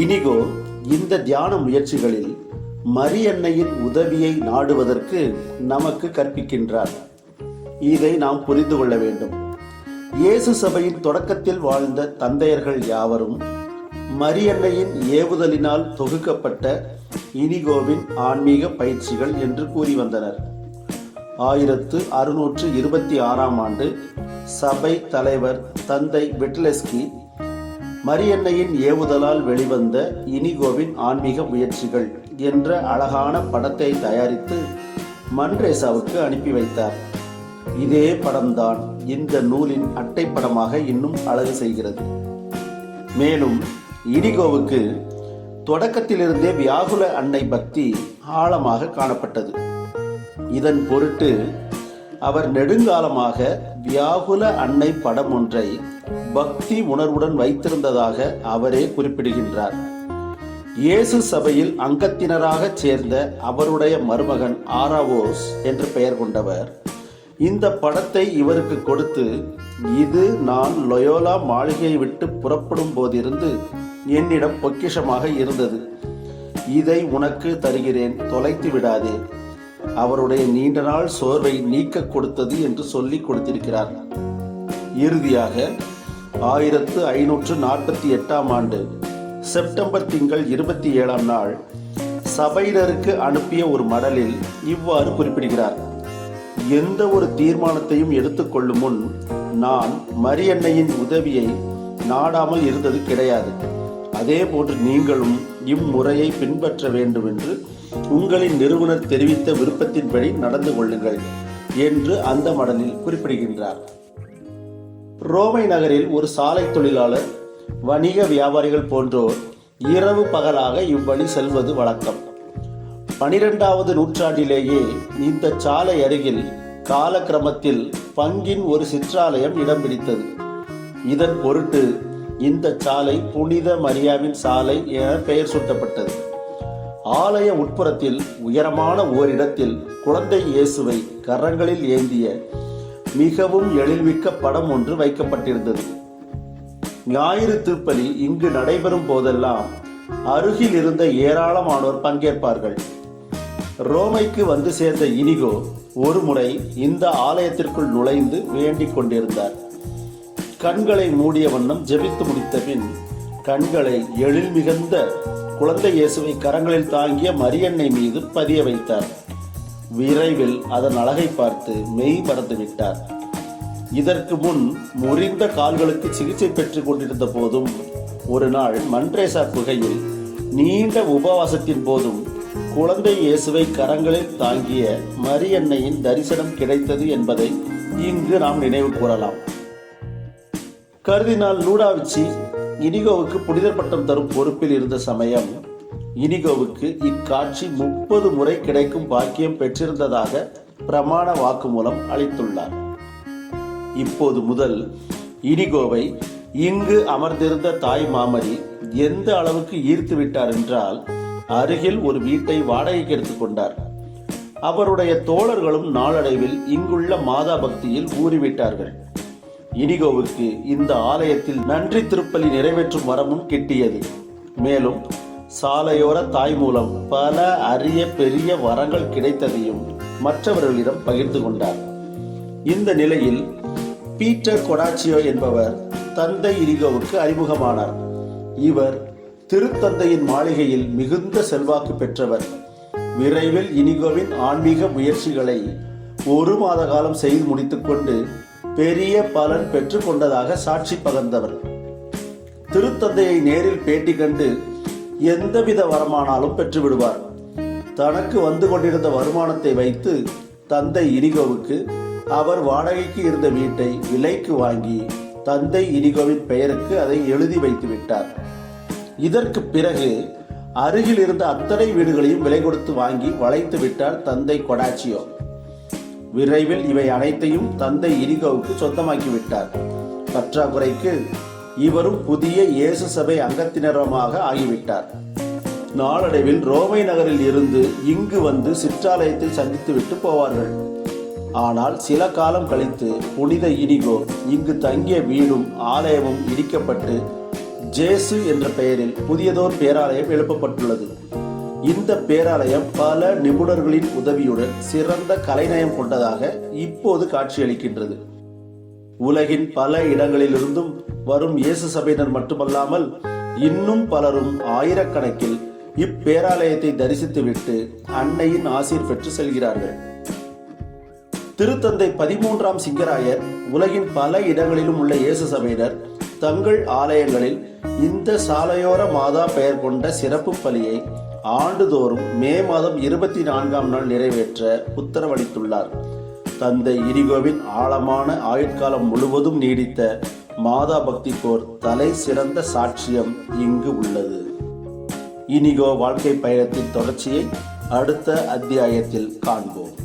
இனிகோ இந்த தியான முயற்சிகளில் மரியன்னையின் உதவியை நாடுவதற்கு நமக்கு கற்பிக்கின்றார். இதை நாம் புரிந்து கொள்ள வேண்டும். இயேசு சபையின் தொடக்கத்தில் வாழ்ந்த தந்தையர்கள் யாவரும் மரியன்னையின் ஏவுதலினால் தொகுக்கப்பட்ட இனிகோவின் ஆன்மீக பயிற்சிகள் என்று கூறி வந்தனர். ஆயிரத்து அறுநூற்று இருபத்தி ஆறாம் ஆண்டு சபை தலைவர் தந்தை விட்லெஸ்கி மரியன்னையின் ஏவுதலால் வெளிவந்த இனிகோவின் ஆன்மீக முயற்சிகள் என்ற அழகான படத்தை தயாரித்து மன்ரேசாவுக்கு அனுப்பி வைத்தார். இதே படம்தான் இந்த நூலின் அட்டைப்படமாக இன்னும் அழகு செய்கிறது. மேலும் இனிகோவுக்கு தொடக்கத்திலிருந்தே வியாகுல அன்னை பக்தி ஆழமாக காணப்பட்டது. இதன் பொருட்டு அவர் நெடுங்காலமாக வியாகுல அன்னை படம் ஒன்றை பக்தி உணர்வுடன் வைத்திருந்ததாக அவரே குறிப்பிடுகின்றார். இயேசு சபையில் அங்கத்தினராக சேர்ந்த அவருடைய மருமகன் ஆராவோஸ் என்று பெயர் கொண்டவர் இந்த படத்தை இவருக்கு கொடுத்து இது நான் லொயோலா மாளிகையை விட்டு புறப்படும் போதிருந்து என்னிடம் பொக்கிஷமாக இருந்தது. இதை உனக்கு தருகிறேன் தொலைத்து விடாதே. அவருடைய நீண்ட நாள் சோர்வை நீக்க கொடுத்தது என்று சொல்லி கொடுத்திருக்கிறார். இறுதியாக ஆயிரத்து ஐநூற்று நாற்பத்தி எட்டாம் ஆண்டு செப்டம்பர் திங்கள் இருபத்தி ஏழாம் நாள் சபையினருக்கு அனுப்பிய ஒரு மடலில் இவ்வாறு குறிப்பிடுகிறார். எந்த ஒரு தீர்மானத்தையும் எடுத்துக்கொள்ளும் முன் நான் மரியன்னையின் உதவியை நாடாமல் இருந்தது கிடையாது. அதே போன்று நீங்களும் இம்முறையை பின்பற்ற வேண்டும் என்று உங்களின் நிறுவனர் தெரிவித்த விருப்பத்தின்படி நடந்து கொள்ளுங்கள் என்று அந்த மடலில் குறிப்பிடுகின்றார். ரோமை நகரில் ஒரு சாலை தொழிலாளர் வணிக வியாபாரிகள் போன்றோர் இரவு பகலாக இவ்வழி செல்வது வழக்கம். பனிரெண்டாவது நூற்றாண்டிலேயே இந்த சாலை அருகில் காலக்கிரமத்தில் பங்கின் ஒரு சிற்றாலயம் இடம் பிடித்தது. இதன் பொருட்டு இந்த சாலை புனித மரியாவின் சாலை என பெயர் சூட்டப்பட்டது. ஆலய உட்புறத்தில் உயரமான ஓரிடத்தில் குழந்தை இயேசுவை கரங்களில் ஏந்திய மிகவும் எழில்மிக்க படம் ஒன்று வைக்கப்பட்டிருந்தது. ஞாயிறு திருப்பலி இங்கு நடைபெறும் போதெல்லாம் அருகில் இருந்த ஏராளமானோர் பங்கேற்பார்கள். ரோமைக்கு வந்து சேர்ந்த இனிகோ ஒரு முறை இந்த ஆலயத்திற்குள் நுழைந்து வேண்டிக் கொண்டிருந்தார். கண்களை மூடிய வண்ணம் ஜெபித்து முடித்த பின் கண்களை எழில் மிகுந்த குழந்தை இயேசுவை கரங்களில் தாங்கிய மரியன்னை மீது பதிய வைத்தார். விரைவில் அதன் அழகை பார்த்து மெய் மறந்து விட்டார். இதற்கு முன் முறிந்த கால்களுக்கு சிகிச்சை பெற்றுக் கொண்டிருந்த போதும் ஒரு நாள் மன்ரேசா குகையில் நீண்ட உபவாசத்தின் போதும் குழந்தை இயேசுவை கரங்களில் தாங்கிய மரியன்னையின் தரிசனம் கிடைத்தது என்பதை இங்கு நாம் நினைவு கூறலாம். கருதினால் லூடாவிச்சி இனிகோவுக்கு புனிதர் பட்டம் தரும் பொறுப்பில் இருந்த சமயம் இனிகோவுக்கு இக்காட்சி முப்பது முறை கிடைக்கும் பாக்கியம் பெற்றிருந்ததாக பிரமாண வாக்குமூலம் அளித்துள்ளார். இப்போது முதல் இனிகோவை இங்கு அமர்ந்திருந்த தாய் மாமரி எந்த அளவுக்கு ஈர்த்து விட்டார் என்றால் அருகில் ஒரு வீட்டை வாடகைக்கு எடுத்துக்கொண்டார் அவருடைய தோழர்களும் நாளடைவில் இங்குள்ள மாதா பக்தியில் ஊறிவிட்டார்கள். இனிகோவுக்கு இந்த ஆலயத்தில் நன்றி திருப்பலி நிறைவேற்றும் வரமும் கிட்டியது. மேலும் சாலையோர தாய் மூலம் பல அரிய பெரிய வரங்கள் கிடைத்ததையும் மற்றவர்களிடம் பகிர்ந்து கொண்டார். இந்த நிலையில் பீட்டர் கொடாச்சியோ என்பவர் தந்தை இனிகோவுக்கு அறிமுகமானார். இவர் திருத்தந்தையின் மாளிகையில் மிகுந்த செல்வாக்கு பெற்றவர். விரைவில் இனிகோவின் ஆன்மீக முயற்சிகளை ஒரு மாத காலம் செய்து முடித்துக்கொண்டு பெரிய பலன் பெற்றுக்கொண்டதாக சாட்சி பகர்ந்தவர். திருத்தந்தையை நேரில் பேட்டி கண்டு எந்தவித வரமானாலும் பெற்றுவிடுவார். தனக்கு வந்து கொண்டிருந்த வருமானத்தை வைத்து தந்தை இனிகோவுக்கு அவர் வாடகைக்கு இருந்த வீட்டை விலைக்கு வாங்கி தந்தை இனிகோவின் பெயருக்கு அதை எழுதி வைத்து விட்டார். இதற்கு பிறகு அருகில் இருந்த அத்தனை வீடுகளையும் விலை கொடுத்து வாங்கி வளைத்து விட்டார் தந்தை கொடாச்சியோ. விரைவில் இவை அனைத்தையும் தந்தை இனிகோவுக்கு சொந்தமாக்கிவிட்டார். பற்றாக்குறைக்கு இவரும் புதிய இயேசு சபை அங்கத்தினரமாக ஆகிவிட்டார். நாளடைவில் ரோமை நகரில் இருந்து இங்கு வந்து சிற்றாலயத்தில் சந்தித்துவிட்டு போவார்கள். ஆனால் சில காலம் கழித்து புனித இனிகோ இங்கு தங்கிய வீடும் ஆலயமும் இடிக்கப்பட்டு ஜேசு என்ற பெயரில் புதியதோர் பேராலயம் எழுப்பப்பட்டுள்ளது. இந்த பேராலயம் பல நிபுணர்களின் உதவியுடன் சிறந்த கலைநயம் கொண்டதாக இப்போது காட்சியளிக்கின்றது. உலகின் பல இடங்களிலிருந்தும் வரும் இயேசு சபையினர் மட்டுமல்லாமல் இன்னும் பலரும் ஆயிரக்கணக்கில் இப்பேராலயத்தை தரிசித்துவிட்டு அன்னையின் ஆசீர் பெற்று செல்கிறார்கள். திருத்தந்தை பதிமூன்றாம் சிங்கராயர் உலகின் பல இடங்களிலும் உள்ள இயேசு சபையினர் தங்கள் ஆலயங்களில் இந்த சாலையோர மாதா பெயர் கொண்ட சிறப்பு பலியை ஆண்டுதோறும் மே மாதம் இருபத்தி நான்காம் நாள் நிறைவேற்ற உத்தரவளித்துள்ளார். தந்தை இரிகோவின் ஆழமான ஆயுட்காலம் முழுவதும் நீடித்த மாதா பக்தி போர் தலை சிறந்த சாட்சியம் இங்கு உள்ளது. இனிகோ வாழ்க்கை பயணத்தின் தொடர்ச்சியை அடுத்த அத்தியாயத்தில் காண்போம்.